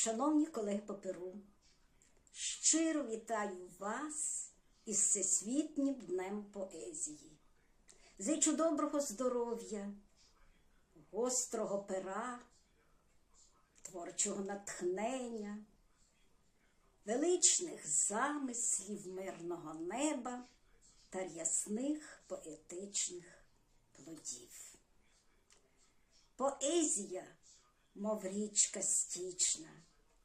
Шановні колеги по Перу, щиро вітаю вас із Всесвітнім днем поезії. Зичу доброго здоров'я, гострого пера, творчого натхнення, величних замислів мирного неба та рясних поетичних плодів. Поезія, мов річка стічна,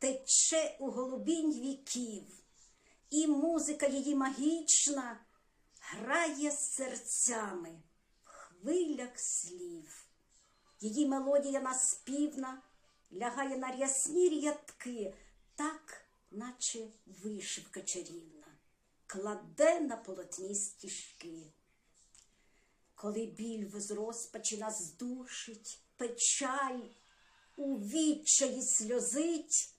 тече у голубінь віків, і музика її магічна грає серцями в хвилях слів. Її мелодія наспівна лягає на рясні рядки, так, наче вишивка чарівна, кладе на полотні стіжки. Коли біль з розпачі нас душить, печаль у відчаї сльозить,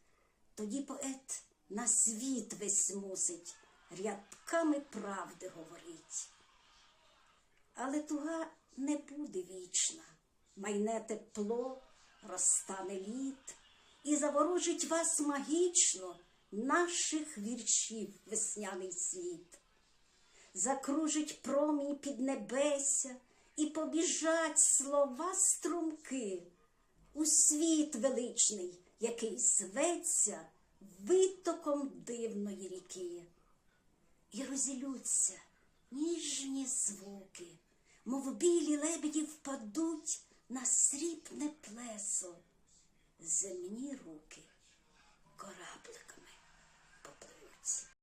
тоді поет на світ весь мусить рядками правди говорить. Але туга не буде вічна, майне тепло, розтане лід і заворожить вас магічно наших віршів весняний світ закружить промінь під небеся, і побіжать слова струмки у світ величний, який зветься витоком дивної ріки. І розілються ніжні звуки, мов білі лебеді впадуть на срібне плесо, земні руки